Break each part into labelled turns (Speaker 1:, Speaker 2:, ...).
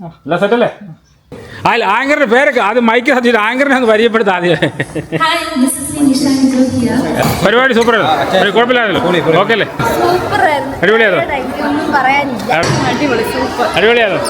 Speaker 1: അല്ല സെറ്റല്ലേ അല്ല? ആങ്കറിന്റെ പേരൊക്കെ അത് മൈക്ക് സത്യം ആങ്കറിനെ ഒന്ന് പരിചയപ്പെടുത്താം ആദ്യം. പരിപാടി സൂപ്പർ കുഴപ്പമില്ലായിരുന്നല്ലോ? ഓക്കെ അല്ലേ?
Speaker 2: സൂപ്പർ ആയിരുന്നു
Speaker 1: അടിപൊളിയാണോ?
Speaker 2: ഒന്നും പറയാനില്ല അടിപൊളി സൂപ്പർ
Speaker 1: അടിപൊളിയാണോ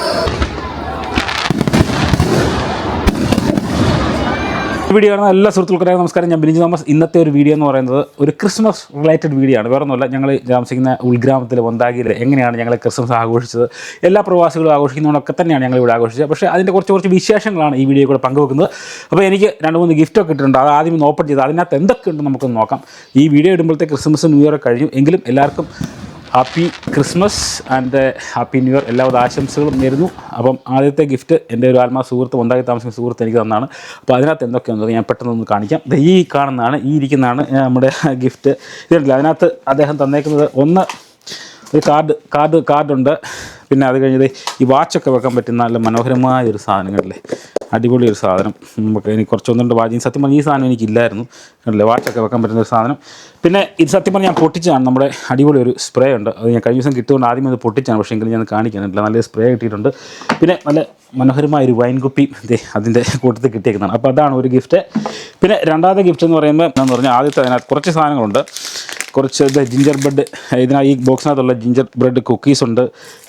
Speaker 1: വീഡിയോ കാണുന്ന എല്ലാ സുഹൃത്തുക്കൾക്കും നമസ്കാരം. ഞാൻ ബിനിജ് തോമസ്. ഇന്നത്തെ ഒരു വീഡിയോ എന്ന് പറയുന്നത് ഒരു ക്രിസ്മസ് റിലേറ്റഡ് വീഡിയോ ആണ്. വേറെ ഒന്നുമില്ല ഞങ്ങൾ താമസിക്കുന്ന ഉൾഗ്രാമത്തിൽ വന്താകിയിൽ എങ്ങനെയാണ് ഞങ്ങൾ ക്രിസ്മസ് ആഘോഷിച്ചത്? എല്ലാ പ്രവാസികളും ആഘോഷിക്കുന്നതൊക്കെ തന്നെയാണ് ഞങ്ങൾ ഇവിടെ ആഘോഷിച്ചത്. പക്ഷേ അതിന്റെ കുറച്ച് കുറച്ച് വിശേഷങ്ങളാണ് ഈ വീഡിയോ കൂടെ പങ്കുവെക്കുന്നത്. അപ്പോൾ എനിക്ക് രണ്ട് മൂന്ന് ഗിഫ്റ്റൊക്കെ ഇട്ടിട്ടുണ്ട്. അത് ആദ്യം ഓപ്പൺ ചെയ്ത് അതിനകത്ത് എന്തൊക്കെ ഉണ്ടെന്ന് നമുക്കൊന്ന് നോക്കാം. ഈ വീഡിയോ ഇടുമ്പോഴത്തെ ക്രിസ്മസ് ന്യൂ ഇയർ കഴിഞ്ഞു. എങ്കിലും എല്ലാവർക്കും happy Christmas and happy new year. എല്ലാവിധ ആശംസകളും നേരുന്നു. അപ്പം ആദ്യത്തെ ഗിഫ്റ്റ് എന്റെ ഒരു ആത്മാ സുഹൃത്ത് ഉണ്ടാക്കി താമസിക്കുന്ന സുഹൃത്ത് എനിക്ക് തന്നാണ്. അപ്പോൾ അതിനകത്ത് എന്തൊക്കെയാണെന്ന് ഞാൻ പെട്ടെന്ന് ഒന്ന് കാണിക്കാം. ഈ കാണുന്നതാണ് ഈ ഇരിക്കുന്നതാണ് നമ്മുടെ ഗിഫ്റ്റ്. ഇതുണ്ടല്ലോ അതിനകത്ത് അദ്ദേഹം തന്നേക്കുന്നത് ഒന്ന് ഒരു കാർഡ് കാർഡ് കാർഡുണ്ട്. പിന്നെ അത് കഴിഞ്ഞത് ഈ വാച്ചൊക്കെ വെക്കാൻ പറ്റുന്ന നല്ല മനോഹരമായ ഒരു സാധനങ്ങളല്ലേ? അടിപൊളി ഒരു സാധനം. നമുക്ക് എനിക്ക് കുറച്ചൊന്നുണ്ട്. വാച്ച് സത്യം പറഞ്ഞാൽ ഈ സാധനം എനിക്കില്ലായിരുന്നു. കണ്ടില്ലേ വാച്ചൊക്കെ വെക്കാൻ പറ്റുന്ന ഒരു സാധനം. പിന്നെ ഇത് സത്യം പറഞ്ഞാൽ ഞാൻ പൊട്ടിച്ചാണ് നമ്മുടെ അടിപൊളി ഒരു സ്പ്രേ ഉണ്ട്. അത് ഞാൻ കഴിഞ്ഞ ദിവസം കിട്ടുകൊണ്ട് ആദ്യം ഇത് പൊട്ടിച്ചാണ് പക്ഷേ എങ്കിലും ഞാൻ കാണിക്കാനില്ല നല്ല സ്പ്രേ കിട്ടിയിട്ടുണ്ട്. പിന്നെ നല്ല മനോഹരമായ ഒരു വൈൻ കുപ്പി അതിന്റെ കൂട്ടത്തിൽ കിട്ടിയേക്കുന്നതാണ്. അപ്പോൾ അതാണ് ഒരു ഗിഫ്റ്റ് പിന്നെ രണ്ടാമത്തെ ഗിഫ്റ്റ് എന്ന് പറയുമ്പോൾ എന്താണെന്ന് പറഞ്ഞാൽ ആദ്യത്തെ അതിനകത്ത് കുറച്ച് സാധനങ്ങളുണ്ട്. കുറച്ച് ഇത് ജിഞ്ചർ ബ്രെഡ് ഇതിനാ ഈ ബോക്സിനകത്തുള്ള ജിഞ്ചർ ബ്രെഡ് കുക്കീസ് ഉണ്ട്.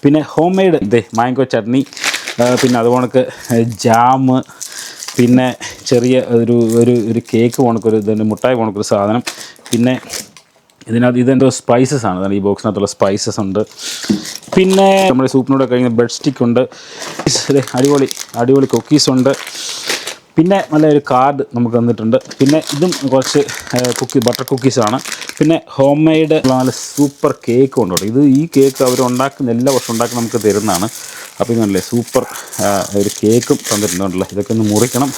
Speaker 1: പിന്നെ ഹോം മെയ്ഡ് ഇതേ മാംഗോ ചട്നി പിന്നെ അതുപോണക്ക് ജാമ് പിന്നെ ചെറിയ ഒരു ഒരു ഒരു കേക്ക് പോണക്കൊരു ഇതിന്റെ മുട്ടായി പോണക്കൊരു സാധനം. പിന്നെ ഇതിനകത്ത് ഇതെന്തോ സ്പൈസസ് ആണ്. ഈ ബോക്സിനകത്തുള്ള സ്പൈസസ് ഉണ്ട്. പിന്നെ നമ്മുടെ സൂപ്പിനോട് കഴിഞ്ഞ ബ്രെഡ് സ്റ്റിക്ക് ഉണ്ട്. അടിപൊളി അടിപൊളി കുക്കീസ് ഉണ്ട്. പിന്നെ നല്ലൊരു കാർഡ് നമുക്ക് തന്നിട്ടുണ്ട്. പിന്നെ ഇതും കുറച്ച് കുക്കി ബട്ടർ കുക്കീസാണ് പിന്നെ ഹോം മെയ്ഡ് നല്ല സൂപ്പർ കേക്ക് ഉണ്ട് ഇത് ഈ കേക്ക് അവർ ഉണ്ടാക്കുന്ന എല്ലാ വർഷവും ഉണ്ടാക്കി നമുക്ക് തരുന്നതാണ്. അപ്പോൾ നല്ലേ സൂപ്പർ ഒരു കേക്കും തന്നിട്ടുണ്ടല്ലോ. ഇതൊക്കെ ഒന്ന് മുറിക്കണം.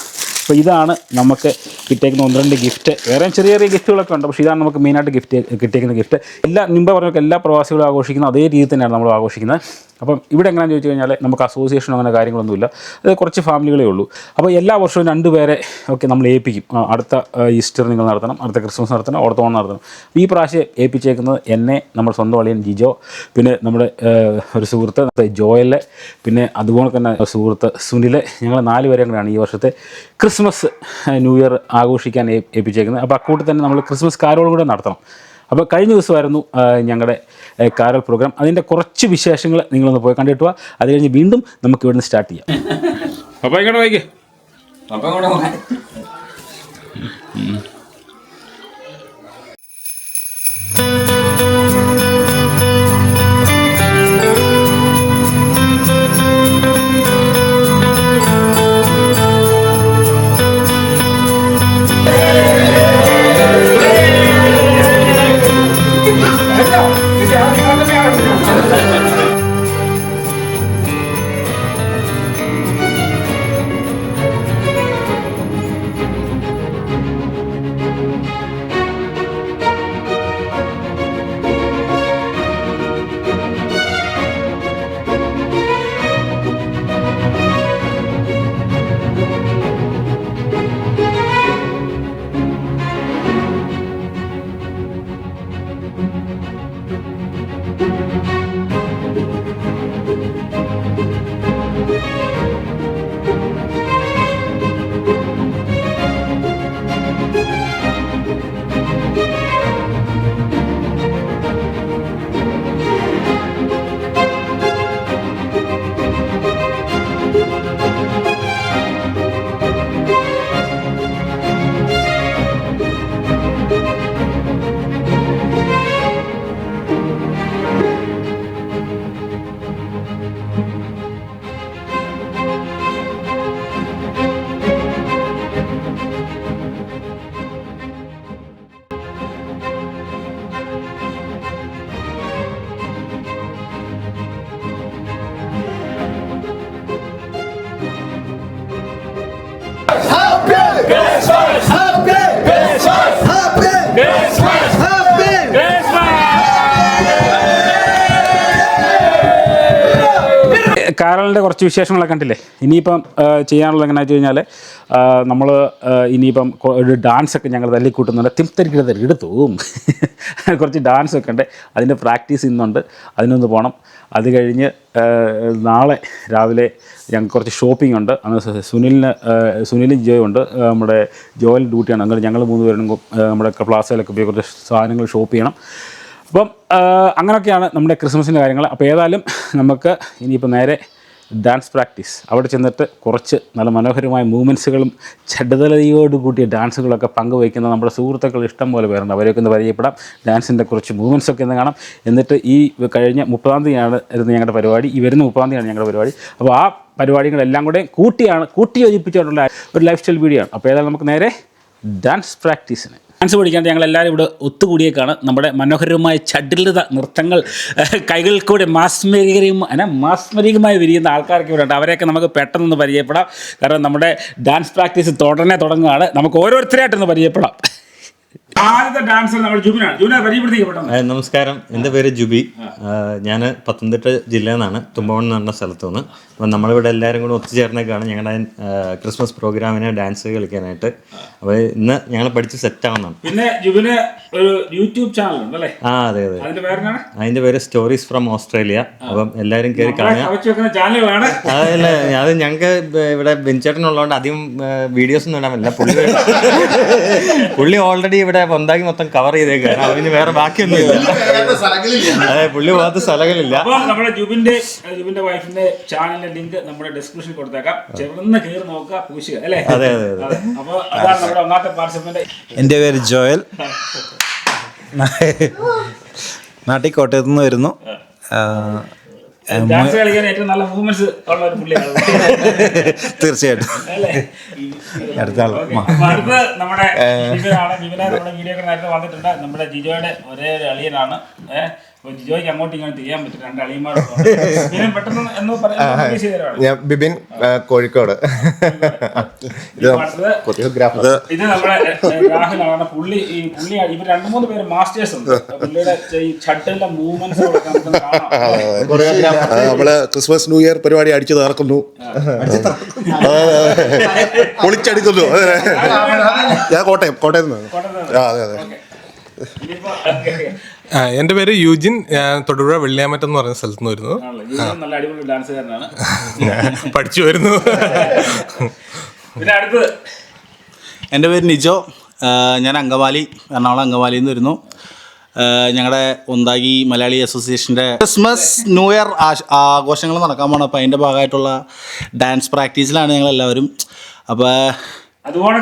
Speaker 1: അപ്പോൾ ഇതാണ് നമുക്ക് കിട്ടിയേക്കുന്ന ഒന്ന് രണ്ട് ഗിഫ്റ്റ് വേറെ ചെറിയ ചെറിയ ഗിഫ്റ്റുകളൊക്കെ ഉണ്ട്. പക്ഷേ ഇതാണ് നമുക്ക് മെയിനായിട്ട് ഗിഫ്റ്റ് കിട്ടിയേക്കുന്ന ഗിഫ്റ്റ് എല്ലാ മുമ്പ് പറഞ്ഞ എല്ലാ പ്രവാസികളും ആഘോഷിക്കുന്ന അതേ രീതി തന്നെയാണ് നമ്മൾ ആഘോഷിക്കുന്നത്. അപ്പം ഇവിടെ എങ്ങനെയാണെന്ന് ചോദിച്ചു കഴിഞ്ഞാൽ നമുക്ക് അസോസിയേഷനോ അങ്ങനെ കാര്യങ്ങളൊന്നുമില്ല. അത് കുറച്ച് ഫാമിലികളേ ഉള്ളൂ. അപ്പോൾ എല്ലാ വർഷവും രണ്ട് പേരെ ഒക്കെ നമ്മൾ ഏൽപ്പിക്കും. അടുത്ത ഈസ്റ്റർ നിങ്ങൾ നടത്തണം അടുത്ത ക്രിസ്മസ് നടത്തണം ഓർത്തോണം നടത്തണം. ഈ പ്രാവശ്യം ഏൽപ്പിച്ചേക്കുന്നത് എന്നെ നമ്മുടെ സ്വന്തം അളിയൻ ജിജോ പിന്നെ നമ്മുടെ ഒരു സുഹൃത്ത് ജോയൽ പിന്നെ അതുപോലെ തന്നെ സുഹൃത്ത് സുനിൽ ഞങ്ങൾ നാല് പേരെ കൂടെയാണ് ഈ വർഷത്തെ ക്രിസ്മസ് ന്യൂ ഇയർ ആഘോഷിക്കാൻ ഏൽപ്പിച്ചേക്കുന്നത്. അപ്പോൾ അക്കൂട്ടിൽ തന്നെ നമ്മൾ ക്രിസ്മസ് കാരോൾ കൂടെ നടത്തണം. അപ്പോൾ കഴിഞ്ഞ ദിവസമായിരുന്നു ഞങ്ങളുടെ കാരൽ പ്രോഗ്രാം അതിന്റെ കുറച്ച് വിശേഷങ്ങൾ നിങ്ങളൊന്ന് പോയി കണ്ടിട്ട് വാ അത് കഴിഞ്ഞ് വീണ്ടും നമുക്ക് ഇവിടുന്ന് സ്റ്റാർട്ട് ചെയ്യാം. അപ്പോൾ ഇങ്ങോട്ട് വൈകി
Speaker 3: അപ്പൊ
Speaker 1: കാരലിന്റെ കുറച്ച് വിശേഷങ്ങളൊക്കെ കണ്ടില്ലേ? ഇനിയിപ്പം ചെയ്യാനുള്ളത് എങ്ങനെയാണെന്ന് വെച്ച് കഴിഞ്ഞാൽ നമ്മൾ ഇനിയിപ്പം ഒരു ഡാൻസൊക്കെ ഞങ്ങൾ തല്ലിക്കൂട്ടുന്നുണ്ട്. തിരുത്തരിക്കിടത്ത് എടുത്തും കുറച്ച് ഡാൻസൊക്കെ ഉണ്ട്. അതിന്റെ പ്രാക്ടീസ് ഇന്നുണ്ട്. അതിനൊന്ന് പോകണം അത് കഴിഞ്ഞ് നാളെ രാവിലെ ഞങ്ങൾക്ക് കുറച്ച് ഷോപ്പിംഗ് ഉണ്ട്. അന്ന് സുനിലിന് സുനിലും ജോയും ഉണ്ട്. നമ്മുടെ ജോയിൽ ഡ്യൂട്ടിയാണ്. അങ്ങനെ ഞങ്ങൾ മൂന്ന് പേരും നമ്മുടെ പ്ലാസയിലൊക്കെ പോയി കുറച്ച് സാധനങ്ങൾ ഷോപ്പ് ചെയ്യണം. അപ്പം അങ്ങനെയൊക്കെയാണ് നമ്മുടെ ക്രിസ്മസിന്റെ കാര്യങ്ങൾ അപ്പോൾ ഏതായാലും നമുക്ക് ഇനിയിപ്പോൾ നേരെ ഡാൻസ് പ്രാക്ടീസ് അവിടെ ചെന്നിട്ട് കുറച്ച് നല്ല മനോഹരമായ മൂവ്മെന്റ്സുകളും ചടുതലയോട് കൂട്ടിയ ഡാൻസുകളൊക്കെ പങ്കുവയ്ക്കുന്ന നമ്മുടെ സുഹൃത്തുക്കൾ ഇഷ്ടം പോലെ പേരുണ്ട്. അവരെയൊക്കെ ഒന്ന് പരിചയപ്പെടാം. ഡാൻസിന്റെ കുറച്ച് മൂവ്മെന്റ്സൊക്കെ ഒന്ന് കാണാം. എന്നിട്ട് ഈ കഴിഞ്ഞ മുപ്പതാം തീയതിയാണ് ഇരുന്ന് ഞങ്ങളുടെ പരിപാടി. ഈ വരുന്ന മുപ്പതാം തീയതിയാണ് ഞങ്ങളുടെ പരിപാടി. അപ്പോൾ ആ പരിപാടികളെല്ലാം കൂടെ കൂട്ടിയാണ് കൂട്ടിയോജിപ്പിച്ചുകൊണ്ടുള്ള ഒരു ലൈഫ് സ്റ്റൈൽ വീഡിയോ ആണ്. അപ്പോൾ ഏതായാലും നമുക്ക് നേരെ ഡാൻസ് പ്രാക്ടീസിന് ഡാൻസ് പഠിക്കാൻ ഞങ്ങൾ എല്ലാവരും ഇവിടെ ഒത്തുകൂടിയേക്കാണ്. നമ്മുടെ മനോഹരമായ ചടുലത നൃത്തങ്ങൾ കൈകളിൽ കൂടെ മാസ്മരികരും അല്ല മാസ്മരികമായി വിരിയുന്ന ആൾക്കാരൊക്കെ ഇവിടെ ഉണ്ട്. അവരെയൊക്കെ നമുക്ക് പെട്ടെന്നൊന്ന് പരിചയപ്പെടാം. കാരണം നമ്മുടെ ഡാൻസ് പ്രാക്ടീസ് തുടനെ തുടങ്ങുകയാണ്. നമുക്ക് ഓരോരുത്തരായിട്ടൊന്ന് പരിചയപ്പെടാം. ആദ്യത്തെ ഡാൻസർ നമ്മൾ ജുബിനാണ്. ജുബിനെ പരിചയപ്പെടുത്തിക്കപ്പെട്ടത്
Speaker 4: നമസ്കാരം. എന്റെ പേര് ജുബി. ഞാൻ പത്തനംതിട്ട ജില്ലയിൽ നിന്നാണ് തുമ്പവൺ എന്ന് പറഞ്ഞ സ്ഥലത്തു നിന്ന് അപ്പം നമ്മളിവിടെ എല്ലാവരും കൂടെ ഒത്തുചേർന്നേക്കാണ്. ഞങ്ങളുടെ ക്രിസ്മസ് പ്രോഗ്രാമിനെ ഡാൻസ് കളിക്കാനായിട്ട്. അപ്പോൾ ഇന്ന് ഞങ്ങൾ പഠിച്ച് സെറ്റ് ആവുന്നതാണ്.
Speaker 1: പിന്നെ ജുബിന് ഒരു യൂട്യൂബ് ചാനൽ ഉണ്ട് അല്ലേ?
Speaker 4: ആ അതെ അതെ.
Speaker 1: അതിന്റെ
Speaker 4: പേര് സ്റ്റോറീസ് ഫ്രം ഓസ്ട്രേലിയ അപ്പം എല്ലാവരും കയറി കാണുക.
Speaker 1: ചാനലുകളാണ്
Speaker 4: അതല്ല അത് ഞങ്ങൾക്ക് ഇവിടെ ബെഞ്ചേട്ടനുള്ളതുകൊണ്ട് അധികം വീഡിയോസ് ഒന്നും ഇടാൻ പറ്റില്ല. പുള്ളി പുള്ളി ഓൾറെഡി ഇവിടെ പൊന്താക്കി മൊത്തം കവർ ചെയ്തേക്കാണ് അവന് വേറെ ബാക്കിയൊന്നും ഇല്ല. അതെ പുള്ളി പോകാത്ത സ്ഥലങ്ങളില്ല.
Speaker 1: അപ്പൊ നമ്മുടെ ജുബിന്റെ ജുബിന്റെ വൈഫിന്റെ ചാനലിന്റെ ലിങ്ക് നമ്മുടെ ഡിസ്ക്രിപ്ഷനിൽ കൊടുത്തേക്കാം. ചെറുന്ന് കയറി നോക്കുക പൂശുക അല്ലേ?
Speaker 4: അതെ അതെ അതെ.
Speaker 1: അതെ. അപ്പൊ അതാണ് നമ്മുടെ ഒന്നാമത്തെ പാർട്ടിസിപ്പന്റ്
Speaker 5: എന്റെ പേര് ജോയൽ. നാട്ടിൽ കോട്ടയത്ത് നിന്ന് വരുന്നു തീർച്ചയായിട്ടും. അടുത്ത
Speaker 1: നമ്മുടെ നമ്മുടെ വീഡിയോ വന്നിട്ടുണ്ട്. നമ്മുടെ ജിജോയുടെ ഒരേ ഒരു അളിയനാണ്. ഏഹ് ജിജോയ്ക്ക് അങ്ങോട്ടും ഇങ്ങോട്ടും ചെയ്യാൻ പറ്റും രണ്ട് അളിയന്മാരുണ്ട് പിന്നെ പെട്ടെന്ന് എന്ന് പറയാൻ
Speaker 6: ഞാൻ ബിബിൻ കോഴിക്കോട്. ഇത്
Speaker 1: നമ്മുടെ രാഹുലാണ്. പുള്ളി ഈ പുള്ളി ഇവർ രണ്ട് മൂന്ന് പേര് മാസ്റ്റേഴ്സ് ഉണ്ട്. പുള്ളിയുടെ ഈ ഷട്ടിലെ മൂവ്മെന്റ്സ്
Speaker 6: നമ്മൾ ക്രിസ്മസ് ന്യൂ ഇയർ പരിപാടി അടിച്ചു തകർക്കുന്നു. പൊളിച്ചടിക്കുന്നു. ഞാൻ കോട്ടയം കോട്ടയത്ത് നിന്നാണ് ആ അതെ അതെ.
Speaker 7: എന്റെ പേര് യൂജിൻ. ഞാൻ തൊടുപുഴ വെള്ളിയാമറ്റം എന്ന് പറയുന്ന സ്ഥലത്ത് നിന്ന് വരുന്നു
Speaker 1: നല്ല അടിപൊളി ഡാൻസുകാരനാണ്.
Speaker 7: പഠിച്ചു വരുന്നു.
Speaker 1: പിന്നെ അടുത്തത്.
Speaker 5: എന്റെ പേര് നിജോ. ഞാൻ അങ്കമാലി എറണാകുളം അങ്കമാലിയിൽ നിന്ന് വരുന്നു. ഞങ്ങളുടെ ഒന്നാകി മലയാളി അസോസിയേഷന്റെ ക്രിസ്മസ് ന്യൂ ഇയർ ആശ- ആഘോഷങ്ങൾ നടക്കാൻ പോകണം അപ്പോൾ അതിന്റെ ഭാഗമായിട്ടുള്ള ഡാൻസ് പ്രാക്ടീസിലാണ് ഞങ്ങൾ എല്ലാവരും അപ്പോൾ
Speaker 1: അതുപോലെ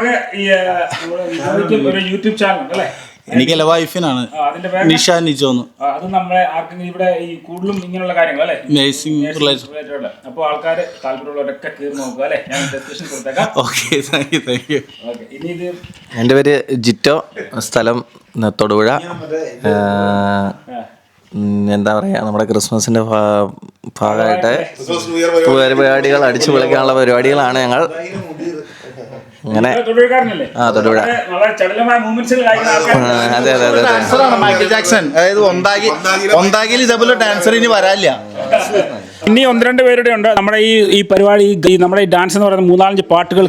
Speaker 1: യൂട്യൂബ് ചാനൽ അല്ലേ
Speaker 5: എനിക്ക് എന്റെ വൈഫിനാണ് നിഷ
Speaker 1: നിജോന്ന്. അത് നമ്മളെ ആർക്കെങ്കിലും ഇവിടെ ഈ കൂടുതലും ഇങ്ങനെയുള്ള കാര്യങ്ങൾ അല്ലേ?
Speaker 5: നേഴ്സിംഗ് റിലേഷൻ
Speaker 1: റിലേറ്റഡ് അപ്പോൾ ആൾക്കാർ താല്പര്യമുള്ളവരൊക്കെ കീറി നോക്കുക അല്ലേ? ഞാൻ ഡിസ്ക്രിപ്ഷൻ കൊടുത്തേക്കാം.
Speaker 5: Okay thank you thank you
Speaker 1: okay ഇനി ഇത്
Speaker 8: എന്റെ പേര് ജിറ്റോ സ്ഥലം തൊടുപുഴ എന്താ പറയുക നമ്മുടെ ക്രിസ്മസിന്റെ ഭാഗമായിട്ട് പരിപാടികൾ അടിച്ചു പൊളിക്കാനുള്ള പരിപാടികളാണ് ഞങ്ങൾ. അങ്ങനെ ആ തൊടുപുഴ. അതെ അതെ അതെ
Speaker 5: മൈക്കിൾ ജാക്സൺ അതായത് ഒന്നാകി ഒന്നാകിൽ ഇതേപോലെ ഡാൻസർ ഇനി വരാനില്ല.
Speaker 1: ഇനി ഒന്ന് രണ്ട് പേരുടെ ഉണ്ട്. നമ്മുടെ ഈ ഈ പരിപാടി ഈ നമ്മുടെ ഈ ഡാൻസ് എന്ന് പറയുന്ന മൂന്നാലഞ്ച് പാട്ടുകൾ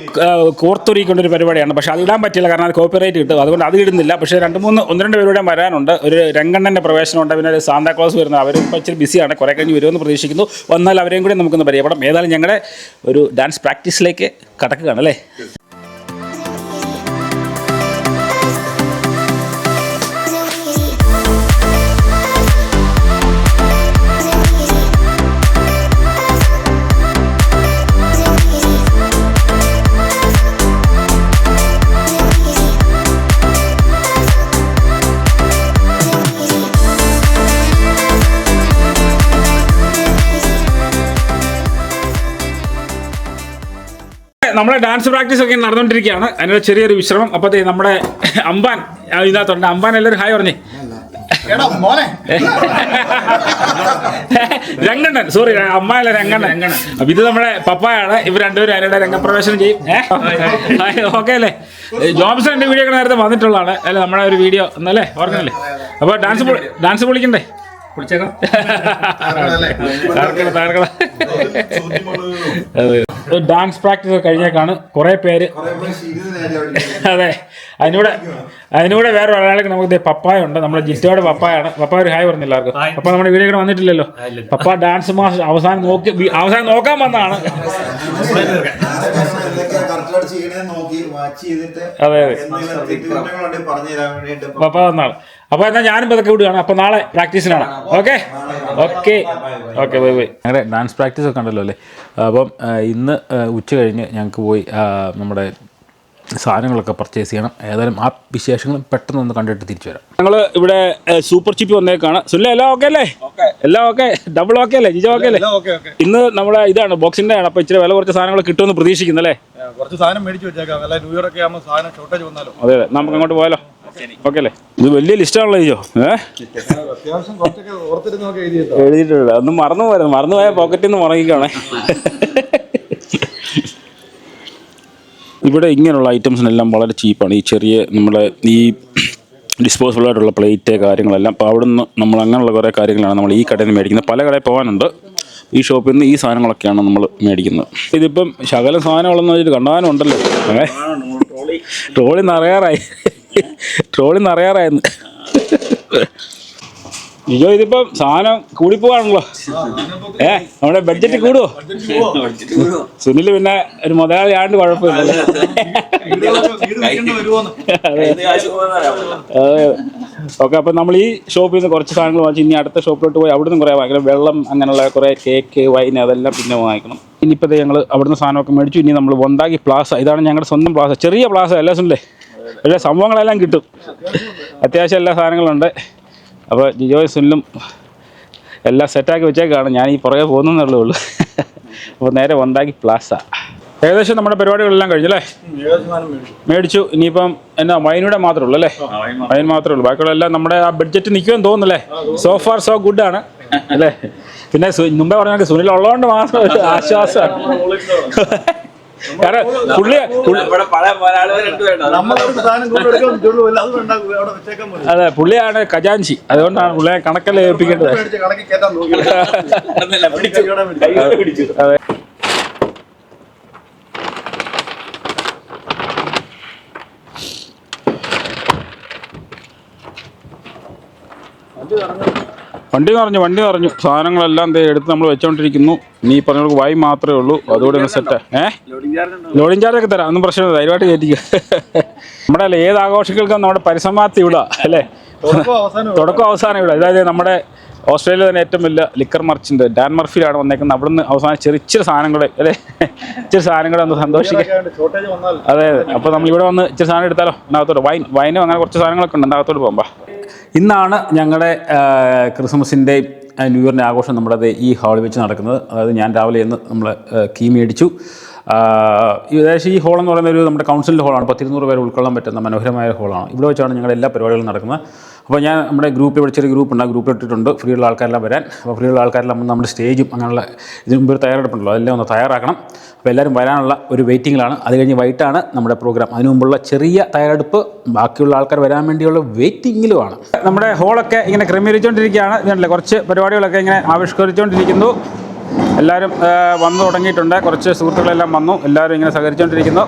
Speaker 1: കോർത്തൊരുക്കിക്കൊണ്ട ഒരു പരിപാടിയാണ്. പക്ഷേ അത് ഇടാൻ പറ്റില്ല കാരണം അത് കോപ്പിറൈറ്റ് കിട്ടും. അതുകൊണ്ട് അത് ഇടുന്നില്ല. പക്ഷേ രണ്ട് മൂന്ന് ഒന്ന് രണ്ട് പേരുടെ വരാനുണ്ട്. ഒരു രംഗണ്ണന്റെ പ്രവേശനമുണ്ട്. പിന്നെ ഒരു സാന്താക്ലോസ് വരുന്നത് അവരും ഇപ്പോൾ ഇച്ചിരി ബിസിയാണ് കുറേ കഴിഞ്ഞ് വരുമെന്ന് പ്രതീക്ഷിക്കുന്നു. വന്നാൽ അവരെയും കൂടി നമുക്കൊന്ന് പരിചയപ്പെടാം. ഏതായാലും ഞങ്ങളുടെ ഒരു ഡാൻസ് പ്രാക്ടീസിലേക്ക് കടക്കുകയാണ് അല്ലേ? നമ്മുടെ ഡാൻസ് പ്രാക്ടീസ് ഒക്കെ നടന്നുകൊണ്ടിരിക്കുകയാണ് അതിനൊരു ചെറിയൊരു വിശ്രമം. അപ്പത്തേ നമ്മുടെ അമ്പാൻ ഇതിനകത്തുണ്ട്. അമ്പാൻ എല്ലാവരും ഹായ് പറഞ്ഞേ. രംഗണ്ണൻ. സോറി അമ്മയല്ല രംഗണ്ണൻ. അപ്പൊ ഇത് നമ്മുടെ പപ്പായാണ്. ഇവർ രണ്ടുപേരും അതിനിടെ രംഗപ്രവേശനം ചെയ്യും. ഓക്കെ അല്ലേ? ജോബ്സൺ എന്റെ വീഡിയോ ഒക്കെ നേരത്തെ വന്നിട്ടുള്ളതാണ്. അല്ലേ നമ്മുടെ ഒരു വീഡിയോ എന്നല്ലേ ഓർക്കണല്ലേ അപ്പൊ ഡാൻസ് ഡാൻസ് പൊളിക്കണ്ടേ? പൊളിച്ചേക്കാം തകർക്കണം തകർക്കണം. അതെ. ഡാൻസ് പ്രാക്ടീസ് ഒക്കെ കഴിഞ്ഞേക്കാണ്. കുറേ പേര്. അതെ. അതിനൂടെ അതിനൂടെ വേറെ ഒരാൾക്ക് നമുക്ക് ദേ പപ്പായ ഉണ്ട്. നമ്മുടെ ജിറ്റോയുടെ പപ്പായാണ്. പപ്പ ഒരു ഹായ് പറഞ്ഞില്ല ആർക്കും പപ്പ നമ്മുടെ വീഡിയോ കൂടെ വന്നിട്ടില്ലല്ലോ. പപ്പ ഡാൻസ് മാസ്റ്റർ അവസാനം നോക്കി അവസാനം നോക്കാൻ വന്നതാണ്. അതെ അതെ. പപ്പ വന്നാണ് അപ്പൊ എന്നാ ഞാനും പതൊക്കെ വിടുകയാണ്. അപ്പൊ നാളെ പ്രാക്ടീസിനാണ്. Okay? Okay. Okay bye bye. അങ്ങനെ ഡാൻസ് പ്രാക്ടീസ് ഒക്കെ ഉണ്ടല്ലോ അല്ലേ? അപ്പം ഇന്ന് ഉച്ച കഴിഞ്ഞ് ഞങ്ങൾക്ക് പോയി നമ്മുടെ സാധനങ്ങളൊക്കെ പർച്ചേസ് ചെയ്യണം. ഏതായാലും ആ വിശേഷങ്ങളും പെട്ടെന്ന് ഒന്ന് കണ്ടിട്ട് തിരിച്ചു വരാം. ഞങ്ങൾ ഇവിടെ സൂപ്പർ ചിപ്പ് വന്നേക്കാണ്. സുല്ല എല്ലാം ഓക്കെ അല്ലേ? എല്ലാം ഓക്കെ ഡബിൾ ഓക്കെ അല്ലേ? ജിജോ ഓക്കെ അല്ലേ? ഇന്ന് നമ്മുടെ ഇതാണ് ബോക്സിന്റെ ആണ്. അപ്പൊ ഇച്ചിരി വില കുറച്ച് സാധനങ്ങൾ കിട്ടുമെന്ന് പ്രതീക്ഷിക്കുന്നല്ലേ
Speaker 5: കുറച്ച് സാധനം മേടിച്ചു വെച്ചേക്കാം. ന്യൂ ഇയർ ഒക്കെ ആകുമ്പോൾ സാധനം ഷോർട്ടേജ് വന്നാലോ?
Speaker 1: അതെ അതെ. നമുക്ക് അങ്ങോട്ട് പോയാലോ? ഓക്കെ അല്ലേ ഇത് വലിയ ലിസ്റ്റാണല്ലോ ജിജോ ഏഹ് എഴുതിയിട്ടുണ്ട്. ഒന്ന് മറന്നു പോയത് മറന്നു പോയ പോക്കറ്റിൽ നിന്ന് മുറങ്ങിക്കാണേ ഇവിടെ ഇങ്ങനെയുള്ള ഐറ്റംസിനെല്ലാം വളരെ ചീപ്പാണ്. ഈ ചെറിയ നമ്മുടെ ഈ ഡിസ്പോസിബിൾ ആയിട്ടുള്ള പ്ലേറ്റ് കാര്യങ്ങളെല്ലാം. അപ്പോൾ അവിടെ നിന്ന് നമ്മൾ അങ്ങനെയുള്ള കുറേ കാര്യങ്ങളാണ് നമ്മൾ ഈ കടയിൽ നിന്ന് മേടിക്കുന്നത്. പല കടയിൽ പോകാനുണ്ട്. ഈ ഷോപ്പിൽ നിന്ന് ഈ സാധനങ്ങളൊക്കെയാണ് നമ്മൾ മേടിക്കുന്നത്. ഇതിപ്പം ശകലം സാധനങ്ങളെന്ന് വെച്ചിട്ട് കണ്ടാനുണ്ടല്ലോ ട്രോളി നിറയാറായി. ട്രോളി നിറയാറായിരുന്നു. അയ്യോ ഇതിപ്പം സാധനം കൂടിപ്പോവാണല്ലോ. ഏ നമ്മുടെ ബഡ്ജറ്റ് കൂടുവോ? സുനിൽ പിന്നെ ഒരു മുതലാളി ആണ്ട് കുഴപ്പമില്ല ഓക്കെ അപ്പം നമ്മൾ ഈ ഷോപ്പിൽ നിന്ന് കുറച്ച് സാധനങ്ങൾ വാങ്ങിച്ച് ഇനി അടുത്ത ഷോപ്പിലോട്ട് പോയി അവിടുന്ന് കുറേ വാങ്ങിക്കണം. വെള്ളം അങ്ങനെയുള്ള കുറേ കേക്ക് വൈൻ അതെല്ലാം പിന്നെ വാങ്ങിക്കണം. ഇനിയിപ്പോൾ ഞങ്ങൾ അവിടുന്ന് സാധനമൊക്കെ മേടിച്ചു. ഇനി നമ്മൾ വന്താക്കി പ്ലാസ ഇതാണ് ഞങ്ങളുടെ സ്വന്തം പ്ലാസ ചെറിയ പ്ലാസ അല്ലേ സുനിലേ? പക്ഷേ സംഭവങ്ങളെല്ലാം കിട്ടും. അത്യാവശ്യം എല്ലാ സാധനങ്ങളുണ്ട്. അപ്പോൾ ജിജോയ് സുനിലും എല്ലാം സെറ്റാക്കി വെച്ചേക്കാണ്. ഞാൻ ഈ പുറകെ പോകുന്നേ ഉള്ളൂ. അപ്പോൾ നേരെ ഉണ്ടാക്കി പ്ലാസ ഏകദേശം നമ്മുടെ പരിപാടികളെല്ലാം കഴിഞ്ഞല്ലേ മേടിച്ചു. ഇനിയിപ്പം എന്നാ വൈനൂടെ മാത്രമേ ഉള്ളൂ അല്ലേ? വൈൻ മാത്രമേ ഉള്ളൂ. ബാക്കിയുള്ള എല്ലാം നമ്മുടെ ആ ബഡ്ജറ്റ് നിൽക്കുമെന്ന് തോന്നുന്നല്ലേ സോ ഫാർ സോ ഗുഡ് ആണ്. അല്ലേ? പിന്നെ മുമ്പേ പറഞ്ഞ സുനിൽ ഉള്ളതുകൊണ്ട് മാത്രം ആശ്വാസമാണ്. കാരണം പുള്ളി പുള്ളി- അതെ പുള്ളിയാണ് ഖജാൻചി. അതുകൊണ്ടാണ് പുള്ളിയെ കണക്കല്ലേ ഏൽപ്പിക്കേണ്ടത്. അതെ. വണ്ടി നിറഞ്ഞു വണ്ടി നിറഞ്ഞു. സാധനങ്ങളെല്ലാം എടുത്ത് നമ്മൾ വെച്ചോണ്ടിരിക്കുന്നു. നീ പറഞ്ഞ വായി മാത്രമേ ഉള്ളൂ. അതുകൂടെ ഒന്ന് സെറ്റ് ഏ? ലോഡിംഗ് ചാർജ് ഒക്കെ തരാം. ഒന്നും പ്രശ്നമില്ല. ധൈര്യമായിട്ട് കയറ്റിക്കുക നമ്മുടെ അല്ലേ ഏത് ആഘോഷങ്ങൾക്കും നമ്മുടെ പരിസമാപ്തി ഇവിടെ അല്ലേ? തുടക്കം അവസാനം ഇവിടെ അതായത് നമ്മുടെ ഓസ്ട്രേലിയ തന്നെ ഏറ്റവും വലിയ ലിക്കർ മർച്ചിന്റെ ഡാൻ മർഫിയിലാണ് വന്നേക്കുന്നത്. അവിടുന്ന് അവസാനം ചെറിയ ചെറിയ സാധനങ്ങളെ അതെ ഇച്ചിരി സാധനങ്ങളെ ഒന്ന്
Speaker 5: സന്തോഷിക്കാം
Speaker 1: അതെ അതെ. അപ്പോൾ നമ്മൾ ഇവിടെ വന്ന് ഇച്ചിരി സാധനം എടുത്താലോ? ഉണ്ടാകത്തോട് വൈൻ വൈനും അങ്ങനെ കുറച്ച് സാധനങ്ങളൊക്കെ ഉണ്ട്. ഉണ്ടാകത്തോട് പോകുമ്പോൾ ഇന്നാണ് ഞങ്ങളുടെ ക്രിസ്മസിന്റെയും ന്യൂ ഇയറിന്റെ ആഘോഷം നമ്മുടെ ഈ ഹാളിൽ വെച്ച് നടക്കുന്നത്. അതായത് ഞാൻ രാവിലെ ഇന്ന് നമ്മൾ കീ മേടിച്ചു. ഏകദേശം ഈ ഹോൾ എന്ന് പറയുന്ന ഒരു നമ്മുടെ കൗൺസിലിന്റെ ഹോളാണ് പത്തിരുന്നൂറ് പേര് ഉൾക്കൊള്ളാൻ പറ്റുന്ന മനോഹരമായ ഹോളാണ് ഇവിടെ വെച്ചാണ് ഞങ്ങളുടെ എല്ലാ പരിപാടികളും നടക്കുന്നത്. അപ്പോൾ ഞാൻ നമ്മുടെ ഗ്രൂപ്പിൽ ഗ്രൂപ്പ് ഉണ്ട്. ആ ഗ്രൂപ്പിൽ ഇട്ടിട്ടുണ്ട്. ഫ്രീ ഉള്ള ആൾക്കാരെല്ലാം വരാൻ. അപ്പോൾ ഫ്രീ ഉള്ള ആൾക്കാരെല്ലാം നമ്മുടെ സ്റ്റേജും അങ്ങനെയുള്ള ഇതിന് മുമ്പ് ഒരു തയ്യാറെടുപ്പുണ്ടല്ലോ. അതെല്ലാം ഒന്ന് തയ്യാറാക്കണം. അപ്പോൾ എല്ലാവരും വരാനുള്ള ഒരു വെയിറ്റിങ്ങിലാണ് അത് കഴിഞ്ഞ് വൈകിട്ടാണ് നമ്മുടെ പ്രോഗ്രാം അതിനു മുമ്പുള്ള ചെറിയ തയ്യാറെടുപ്പ്. ബാക്കിയുള്ള ആൾക്കാർ വരാൻ വേണ്ടിയുള്ള വെയിറ്റിങ്ങിലുമാണ് നമ്മുടെ ഹോളൊക്കെ ഇങ്ങനെ ക്രമീകരിച്ചുകൊണ്ടിരിക്കുകയാണ് ഇതുണ്ടല്ലേ? കുറച്ച് പരിപാടികളൊക്കെ ഇങ്ങനെ ആവിഷ്കരിച്ചുകൊണ്ടിരിക്കുന്നു എല്ലാവരും വന്നു തുടങ്ങിയിട്ടുണ്ട്. കുറച്ച് സുഹൃത്തുക്കളെല്ലാം വന്നു. എല്ലാവരും ഇങ്ങനെ സഹകരിച്ചുകൊണ്ടിരിക്കുന്നു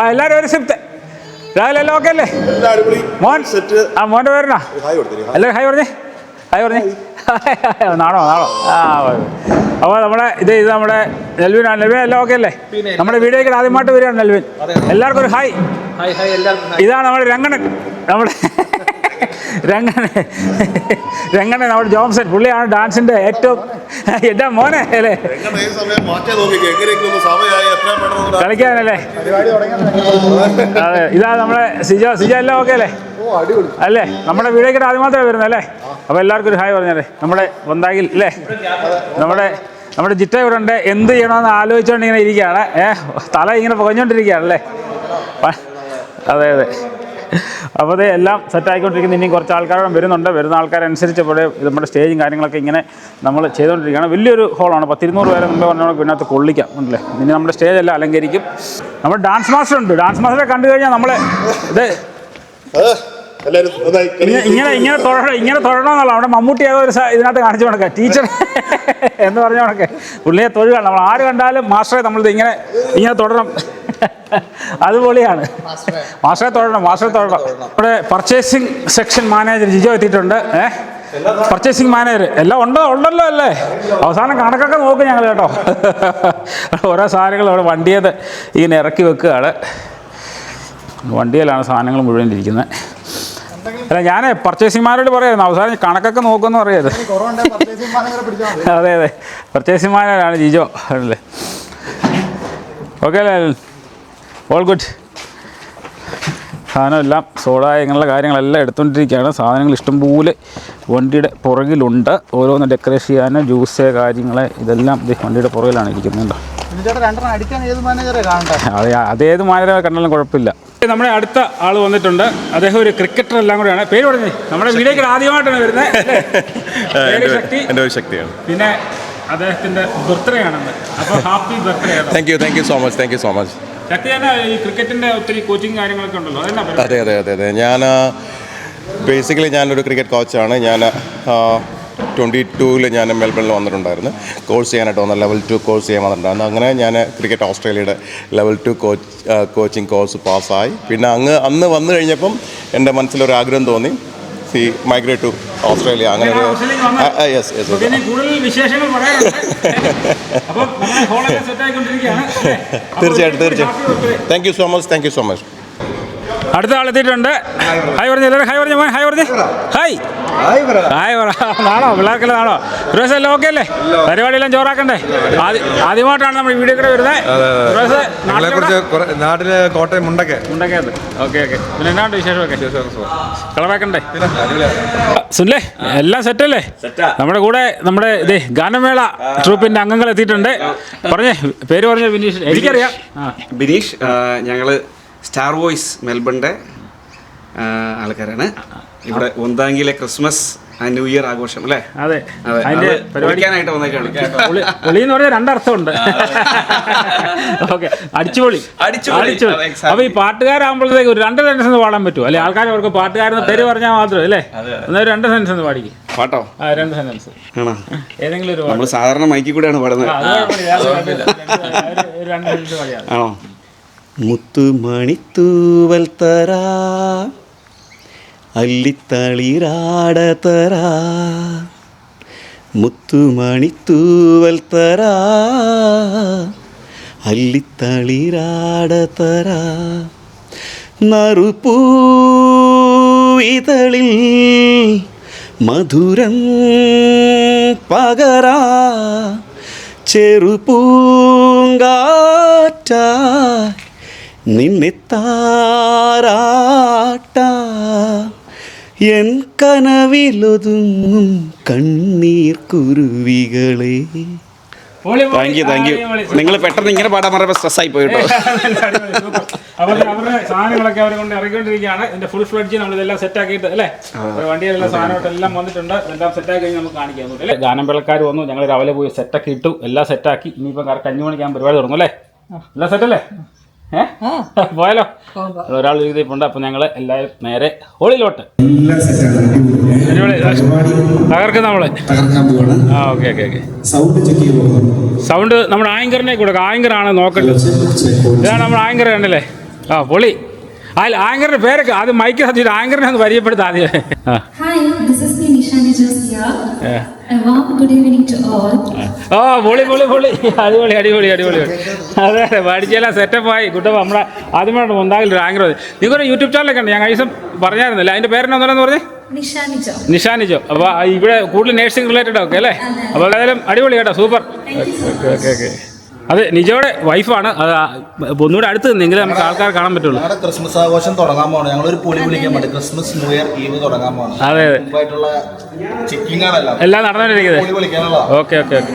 Speaker 1: ആ എല്ലാവരും ഒരു സിപ്റ്റ് രാവിലെ എല്ലാം ഓക്കെ അല്ലേ? മോൻ ആ മോന്റെ പേരെന്നാ? എല്ലാവരും ഹായ് പറഞ്ഞേ? ഹായ് പറഞ്ഞേ? നാണോ നാണോ? ആ അപ്പോൾ നമ്മുടെ ഇത് ഇത് നമ്മുടെ നെൽവിനാണ് നെൽവിൻ എല്ലാം ഓക്കെ അല്ലേ? നമ്മുടെ വീഡിയോയ്ക്ക് ആദ്യമായിട്ട് വരികയാണ് നെൽവിൻ. എല്ലാവർക്കും ഒരു ഹായ്. ഇതാണ് നമ്മുടെ രംഗണൻ. നമ്മുടെ രംഗണൻ രംഗനെ നമ്മുടെ ജോംസൺ പുള്ളിയാണ് ഡാൻസിന്റെ ഏറ്റവും എന്റെ മോനെ അല്ലേ? കളിക്കാനല്ലേ? അതെ ഇതാ നമ്മുടെ സിജ സിജ എല്ലാം ഓക്കെ അല്ലേ? അല്ലേ? നമ്മുടെ വീടേക്കിട്ട് ആദ്യം മാത്രമേ വരുന്നത് അല്ലേ? അപ്പോൾ എല്ലാവർക്കും ഒരു ഹായ് പറഞ്ഞല്ലേ നമ്മുടെ വന്താകിൽ അല്ലേ? നമ്മുടെ നമ്മുടെ ജിറ്റ ഇവിടെ ഉണ്ട്. എന്ത് ചെയ്യണമെന്ന് ആലോചിച്ചുകൊണ്ട് ഇങ്ങനെ ഇരിക്കുകയാണ്. ഏഹ് തല ഇങ്ങനെ പുകഞ്ഞുകൊണ്ടിരിക്കുകയാണല്ലേ അതെ അതെ. അപ്പോൾ അത് എല്ലാം സെറ്റായിക്കൊണ്ടിരിക്കുന്നു ഇനിയും കുറച്ച് ആൾക്കാരോട് വരുന്നുണ്ട്. വരുന്ന ആൾക്കാരനുസരിച്ച് ഇവിടെ നമ്മുടെ സ്റ്റേജും കാര്യങ്ങളൊക്കെ ഇങ്ങനെ നമ്മൾ ചെയ്തുകൊണ്ടിരിക്കുകയാണ്. വലിയൊരു ഹോളാണ് പത്തിരുന്നൂറ് പേരെ മുമ്പേ പറഞ്ഞാൽ ഇതിനകത്ത് കൊള്ളിക്കാം. ഉണ്ടല്ലേ ഇനി നമ്മുടെ സ്റ്റേജ് എല്ലാം അലങ്കരിക്കും. നമ്മുടെ ഡാൻസ് മാസ്റ്റർ ഉണ്ട്. ഡാൻസ് മാസ്റ്ററെ കണ്ടു കഴിഞ്ഞാൽ നമ്മളെ ഇത് ഇങ്ങനെ ഇങ്ങനെ തൊഴണം ഇങ്ങനെ തൊഴണമെന്നല്ല അവിടെ മമ്മൂട്ടി ഏതോ ഒരു ഇതിനകത്ത് കാണിച്ചു കണക്കെ ടീച്ചർ എന്ന് പറഞ്ഞു കണക്കെ. പുള്ളിയെ തൊഴുകയാണ് നമ്മൾ ആര് കണ്ടാലും മാസ്റ്ററെ നമ്മളിത് ഇങ്ങനെ ഇങ്ങനെ തൊടണം. അത് പൊളിയാണ് മാസ്റ്ററെ തൊഴണം മാസ്റ്ററെ തൊഴണം. ഇവിടെ പർച്ചേസിംഗ് സെക്ഷൻ മാനേജർ ജിജോ എത്തിയിട്ടുണ്ട്. ഏഹ് പർച്ചേസിംഗ് മാനേജർ എല്ലാം ഉണ്ടോ? ഉണ്ടല്ലോ അല്ലേ? അവസാനം കണക്കൊക്കെ നോക്കും ഞങ്ങൾ കേട്ടോ. ഓരോ സാധനങ്ങൾ ഇവിടെ വണ്ടിയത് ഇങ്ങനെ ഇറക്കി വെക്കുകയാണ്. വണ്ടിയിലാണ് സാധനങ്ങൾ മുഴുവൻ ഇരിക്കുന്നത്. അല്ല ഞാൻ പർച്ചേസിംഗ്മാരോട് പറയായിരുന്നു. അവസാനം കണക്കൊക്കെ നോക്കുമെന്ന് പറയരുത് അതെ അതെ. പർച്ചേസിംഗ് മാനേജറാണ് ജിജോ. അല്ലേ? ഓക്കെ അല്ലേ? ഓൾ ഗുഡ് സാധനമെല്ലാം സോഡ ഇങ്ങനെയുള്ള കാര്യങ്ങളെല്ലാം എടുത്തുകൊണ്ടിരിക്കുകയാണ്. സാധനങ്ങൾ ഇഷ്ടംപോലെ വണ്ടിയുടെ പുറകിലുണ്ട്. ഓരോന്ന് ഡെക്കറേഷൻ ചെയ്യാൻ ജ്യൂസ് കാര്യങ്ങളെ ഇതെല്ലാം ദേ വണ്ടിയുടെ പുറകിലാണ് ഇരിക്കുന്നത് അതെ അതേത് മാനേജറെ കണ്ടാലും കുഴപ്പമില്ല. നമ്മുടെ അടുത്ത ആൾ വന്നിട്ടുണ്ട്. അദ്ദേഹം ഒരു ക്രിക്കറ്റർ എല്ലാം കൂടെയാണ്. പേര് പറഞ്ഞേ. നമ്മുടെ വീടേക്ക് ആദ്യമായിട്ടാണ് വരുന്നത്.
Speaker 9: ശക്തിയാണ്.
Speaker 1: പിന്നെ അദ്ദേഹത്തിന്റെ ബർത്ത്ഡേ ആണെന്ന്. അപ്പോൾ happy birthday
Speaker 9: thank you thank you so much thank you so much
Speaker 1: ഈ ക്രിക്കറ്റിന്റെ കാര്യങ്ങളൊക്കെ ഉണ്ടല്ലോ.
Speaker 9: അതെ അതെ അതെ അതെ. ഞാൻ ബേസിക്കലി ഞാനൊരു ക്രിക്കറ്റ് കോച്ചാണ് ഞാൻ ട്വന്റി ടൂവിൽ ഞാൻ മെൽബണിൽ വന്നിട്ടുണ്ടായിരുന്നു. കോഴ്സ് ചെയ്യാനായിട്ട് വന്ന ലെവൽ ടു കോഴ്സ് ചെയ്യാൻ വന്നിട്ടുണ്ടായിരുന്നു. അങ്ങനെ ഞാൻ ക്രിക്കറ്റ് ഓസ്ട്രേലിയയുടെ level two coach coaching course പാസ്സായി പിന്നെ അങ്ങ് അന്ന് വന്നു കഴിഞ്ഞപ്പം എന്റെ മനസ്സിലൊരു ആഗ്രഹം തോന്നി. സി മൈഗ്രേറ്റ് ടു ഓസ്ട്രേലിയ അങ്ങനെ ഒരു? യെസ് യെസ് തീർച്ചയായിട്ടും തീർച്ചയായിട്ടും. Thank you so much thank you so much
Speaker 1: അടുത്ത ആളെത്തിയിട്ടുണ്ട് ഹൈ ഹായ് പറഞ്ഞു എല്ലാവരും ഹായ് പറഞ്ഞു ഹൈ ഹായ് പറഞ്ഞു ഹായ് നാണോ? പിള്ളേർക്കെല്ലാം നാണോ? ഫിറോസ് എല്ലാം ഓക്കെ അല്ലേ? പരിപാടിയെല്ലാം ചോറാക്കണ്ടേ? ആദ്യ- ആദ്യമായിട്ടാണ് നമ്മൾ വീഡിയോ കൂടെ വരുന്നത് ഫിറോസ്
Speaker 7: ഞങ്ങളെ കുറിച്ച് നാട്ടിൽ കോട്ടയം മുണ്ടക്കെ.
Speaker 1: ഉണ്ടാക്കിയത് ഓക്കെ ഓക്കെ പിന്നെ എന്നാണ്ട് വിശേഷമൊക്കെ? കളവാക്കണ്ടേ സുനിലേ എല്ലാം സെറ്റ് സെറ്റല്ലേ നമ്മുടെ കൂടെ നമ്മുടെ ഇതേ ഗാനമേള ട്രൂപ്പിന്റെ അംഗങ്ങൾ എത്തിയിട്ടുണ്ട്. പറഞ്ഞേ പേര് പറഞ്ഞ ബിനീഷ് എനിക്കറിയാം.
Speaker 10: ബിനീഷ് ഞങ്ങൾ സ്റ്റാർ വോയിസ് മെൽബണിന്റെ ആൾക്കാരാണ്. ഇവിടെ ഒന്താങ്കിലെ ക്രിസ്മസ് ആൻഡ് ന്യൂ ഇയർ ആഘോഷം അല്ലേ?
Speaker 1: അതെ.
Speaker 10: അതെ
Speaker 1: അതിന്റെ
Speaker 10: അത്
Speaker 1: പരിപാടി
Speaker 10: പൊളിക്കാനായിട്ട് വന്നേക്കാണ്.
Speaker 1: എന്ന് പറഞ്ഞാൽ രണ്ടർത്ഥമുണ്ട്. ഓക്കെ അടിച്ചുപൊളി.
Speaker 10: അടിച്ചുപൊളി.
Speaker 1: അപ്പൊ ഈ പാട്ടുകാരാകുമ്പോഴത്തേക്ക് ഒരു രണ്ട് സെന്റൻസ് പാടാൻ പറ്റുമോ? അല്ലെ ആൾക്കാർ അവർക്ക് പാട്ടുകാരെന്ന് പേര് പറഞ്ഞാൽ മാത്രം അല്ലേ? എന്നാൽ രണ്ട് സെന്റൻസ് ഒന്ന് പാടിക്കും.
Speaker 10: പാട്ടോ?
Speaker 1: ആ രണ്ട് സെന്റൻസ്
Speaker 10: ആണോ?
Speaker 1: ഏതെങ്കിലും ഒരു
Speaker 10: നമ്മൾ സാധാരണ മൈക്കിൽ കൂടെയാണ് പാടുന്നത്. ആണോ? മുത്തുമണിത്തൂവൽ തരാ. അല്ലിത്തളിരാട തരാ മുത്തുമണിത്തൂവൽ തരാ അല്ലിത്തളിരാടത്തരാ നറുപൂവിതളിൽ മധുരം പകരാ ചെറുപൂങ്കാറ്റ നിന്നെ എൻ കനവിലൊതുങ്ങും കണ്ണീർ കുരുവികളെ. Thank you thank you. നിങ്ങൾ പെട്ടെന്ന് ഇങ്ങനെ പാടാൻ പറയുമ്പോൾ സ്ട്രെസ്സായി
Speaker 1: പോയിട്ടോ. അപ്പോൾ അവരുടെ സാധനങ്ങളൊക്കെ അവരെ കൊണ്ട് ഇറങ്ങിക്കൊണ്ടിരിക്കുകയാണ് ഇതിന്റെ ഫുൾ ഫ്ലഡ്ജ് നമ്മൾ ഇതെല്ലാം സെറ്റ് ആക്കിയിട്ട് അല്ലേ? വണ്ടിയിലെല്ലാം സാധനമായിട്ട് എല്ലാം വന്നിട്ടുണ്ട്. എല്ലാം സെറ്റ് ആക്കി നമുക്ക് കാണിക്കാൻ അല്ലേ? ഗാനം പിള്ളക്കാർ വന്നു. ഞങ്ങൾ രാവിലെ പോയി സെറ്റൊക്കെ ഇട്ടു. എല്ലാം സെറ്റാക്കി ഇനിയിപ്പോൾ കറക്റ്റ് അഞ്ചു മണിക്കാൻ പരിപാടി തുടങ്ങും അല്ലേ? എല്ലാം സെറ്റല്ലേ പോയാലോ? ഒരാൾ എഴുതിയിട്ടുണ്ട് അപ്പൊ ഞങ്ങൾ എല്ലാരും നേരെ ഹോളിലോട്ട്. തകർക്കും നമ്മൾ. ആ ഓക്കെ ഓക്കെ ഓക്കെ. സൗണ്ട് നമ്മുടെ ആങ്കറിനെ കൊടുക്കാം. ആങ്കറാണ് നോക്കണ്ടത്. ഇതാണ് നമ്മുടെ ആങ്കർ കണ്ടല്ലേ? ആ പൊളി. ആ ആങ്കറിന്റെ പേരൊക്കെ അത് മൈക്ക് സത്യം ആങ്കറിനെ ഒന്ന് പരിചയപ്പെടുത്താം ആദ്യം. ഓ പൊളി പൊളി പൊളി. അടിപൊളി അടിപൊളി അടിപൊളി. അതെ അതെ സെറ്റപ്പ് ആയി. കുട്ടപ്പ നമ്മളെ ആദ്യമായിട്ട് ഉണ്ടാകില്ല ഒരു ആങ്കർ നിങ്ങൾക്കൊരു യൂട്യൂബ് ചാനലൊക്കെ ഉണ്ട്. ഞാൻ കഴിഞ്ഞ ദിവസം പറഞ്ഞായിരുന്നില്ല. അതിന്റെ പേരെന്നാന്ന് പറഞ്ഞേ. നിഷാനിജോ അപ്പോൾ ഇവിടെ കൂടുതൽ നേഴ്സിംഗ് റിലേറ്റഡ് ഒക്കെ അല്ലേ? അപ്പോൾ ഏതായാലും അടിപൊളി കേട്ടോ. സൂപ്പർ. ഓക്കെ ഓക്കെ അത് നിജയുടെ വൈഫാണ് ഒന്നുകൂടെ അടുത്ത് നിന്നെങ്കിലും നമുക്ക് ആൾക്കാർ കാണാൻ പറ്റുള്ളൂ.
Speaker 5: ഞങ്ങളുടെ ക്രിസ്മസ് ആഘോഷം തുടങ്ങാൻ പോകണം ഒരു പൊളി വിളിക്കാൻ വേണ്ടി ക്രിസ്മസ് ന്യൂ ഇയർ ഈവ് തുടങ്ങാൻ പോകണം
Speaker 1: അതെ അതെ. എല്ലാം
Speaker 5: നടന്നിരിക്കുന്നത്
Speaker 1: ഓക്കെ ഓക്കെ ഓക്കെ.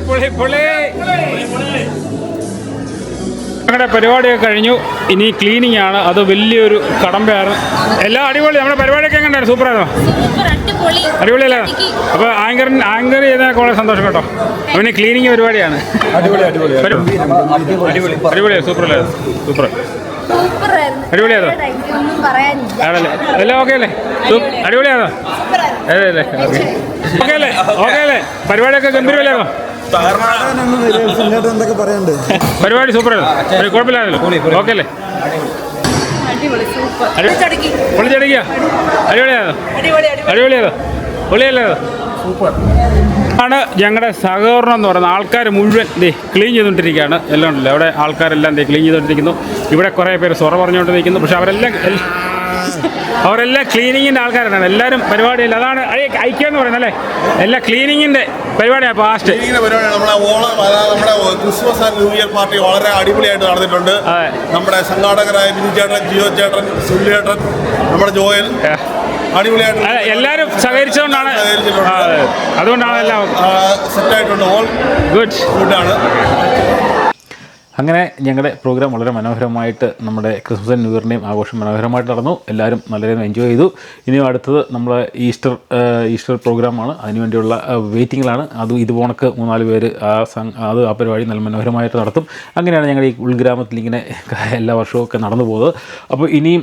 Speaker 1: പൊളി പൊളി പൊളി. ഞങ്ങളുടെ പരിപാടിയൊക്കെ കഴിഞ്ഞു. ഇനി ക്ലീനിങ് ആണ്. അത് വലിയൊരു കടമ്പയാണ്. എല്ലാം അടിപൊളി. നമ്മുടെ പരിപാടിയൊക്കെ എങ്ങനെയാണ് അടിപൊളി. അടിപൊളിയല്ലേ? അപ്പൊ ആങ്കർ ആങ്കർ ചെയ്താൽ വളരെ സന്തോഷം കേട്ടോ. അവന് ക്ലീനിങ് പരിപാടിയാണ്. അടിപൊളി അടിപൊളി. അടിപൊളി. സൂപ്പർ അല്ലേ? സൂപ്പർ അടിപൊളിയാണോ? ആണല്ലേ? എല്ലാം ഓക്കെ അല്ലേ? സൂ- അടിപൊളിയാണോ? അതെ അല്ലേ ഓക്കെ അല്ലേ? ഓക്കെ അല്ലേ? പരിപാടിയൊക്കെ ഗംഭീരമല്ലാണോ പരിപാടി സൂപ്പർ കുഴപ്പമില്ലാന്നല്ലോ ഓക്കെ അല്ലേ പൊളിച്ചടിക്കുക അടിപൊളിയാണോ അടിപൊളിയാണോ പൊളിയല്ലേ ആണ് ഞങ്ങളുടെ സഹകരണം എന്ന് പറയുന്നത്. ആൾക്കാർ മുഴുവൻ ദേ ക്ലീൻ ചെയ്തുകൊണ്ടിരിക്കുകയാണ്. എല്ലാം ഉണ്ടല്ലോ. അവിടെ ആൾക്കാരെല്ലാം ദേ ക്ലീൻ ചെയ്തുകൊണ്ടിരിക്കുന്നു. ഇവിടെ കുറേ പേര് സൊറ പറഞ്ഞുകൊണ്ട് നിൽക്കുന്നു പക്ഷെ അവരെല്ലാം അവരെല്ലാം ക്ലീനിങ്ങിന്റെ ആൾക്കാരാണ്. എല്ലാവരും പരിപാടിയില്ല അതാണ് ഐക്യം എന്ന് പറയുന്നത് അല്ലേ? എല്ലാ ക്ലീനിങ്ങിന്റെ പരിപാടിയാണ് പാസ്റ്റ്
Speaker 6: പരിപാടിയാണ്. നമ്മുടെ ഓണം നമ്മുടെ Christmas and new year party വളരെ അടിപൊളിയായിട്ട് നടന്നിട്ടുണ്ട്. നമ്മുടെ സംഘാടകരായ ബിജു ചേട്ടൻ ജിയോ ചേട്ടൻ സുനിൽ ചേട്ടൻ നമ്മുടെ ജോയൽ. അടിപൊളിയായിട്ട്
Speaker 1: എല്ലാവരും സഹകരിച്ചുകൊണ്ടാണ്. അതുകൊണ്ടാണ് എല്ലാം
Speaker 6: സെറ്റായിട്ടുണ്ട് ഓൾ
Speaker 1: ഗുഡ്
Speaker 6: ഗുഡാണ്
Speaker 1: അങ്ങനെ ഞങ്ങളുടെ പ്രോഗ്രാം വളരെ മനോഹരമായിട്ട് നമ്മുടെ ക്രിസ്മസ് ന്യൂ ഇയറിന്റെയും ആഘോഷം മനോഹരമായിട്ട് നടന്നു. എല്ലാവരും നല്ല എൻജോയ് ചെയ്തു. ഇനി അടുത്തത് നമ്മുടെ ഈസ്റ്റർ ഈസ്റ്റർ പ്രോഗ്രാമാണ് അതിനുവേണ്ടിയുള്ള വെയിറ്റിങ്ങിലാണ് അതും ഇത് പോണക്ക് മൂന്നാൽ പേര് ആ സം- അത് ആ പരിപാടി നല്ല മനോഹരമായിട്ട് നടത്തും. അങ്ങനെയാണ് ഞങ്ങളുടെ ഈ ഉൾഗ്രാമത്തിൽ ഇങ്ങനെ എല്ലാ വർഷവും ഒക്കെ നടന്നു പോകുന്നത്. അപ്പോൾ ഇനിയും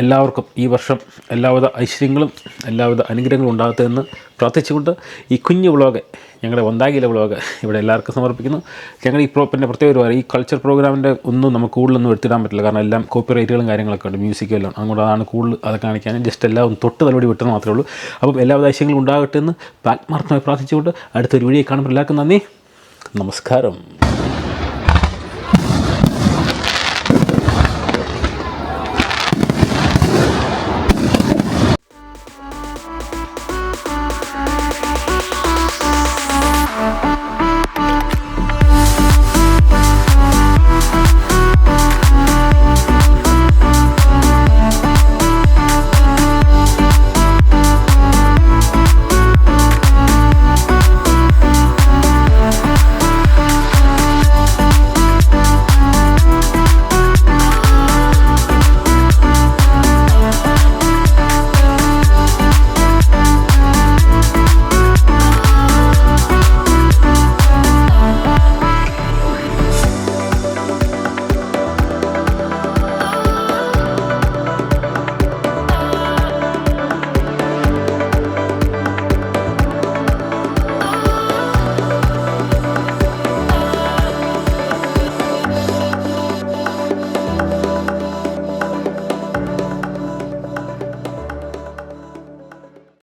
Speaker 1: എല്ലാവർക്കും ഈ വർഷം എല്ലാവിധ ഐശ്വര്യങ്ങളും എല്ലാവിധ അനുഗ്രഹങ്ങളും ഉണ്ടാകട്ടെ എന്ന് പ്രാർത്ഥിച്ചുകൊണ്ട് ഈ കുഞ്ഞു വ്ളോഗ് ഞങ്ങളുടെ ഒന്നാകിലെ വ്ളോഗ് ഇവിടെ എല്ലാവർക്കും സമർപ്പിക്കുന്നു. ഞങ്ങൾ ഈ പ്രോ പിന്നെ പ്രത്യേക ഒരു ഈ കൾച്ചർ പ്രോഗ്രാമിന്റെ ഒന്നും നമുക്ക് കൂടുതലൊന്നും എടുത്തിടാൻ പറ്റില്ല. കാരണം എല്ലാം കോപ്പി റൈറ്റുകളും കാര്യങ്ങളൊക്കെ ഉണ്ട് മ്യൂസിക്കും എല്ലാം അതുകൊണ്ട് അതാണ് കൂടുതൽ അത് കാണിക്കാൻ. ജസ്റ്റ് എല്ലാം ഒന്ന് തൊട്ട് തലോടി വിട്ടെന്ന് മാത്രമേ ഉള്ളൂ. അപ്പം എല്ലാവിധ ഐശ്വര്യങ്ങളും ഉണ്ടാകട്ടെ എന്ന് ആത്മാർത്ഥമായി പ്രാർത്ഥിച്ചുകൊണ്ട് അടുത്തൊരു വീഡിയോ കാണുമ്പോൾ എല്ലാവർക്കും നന്ദി. നമസ്കാരം.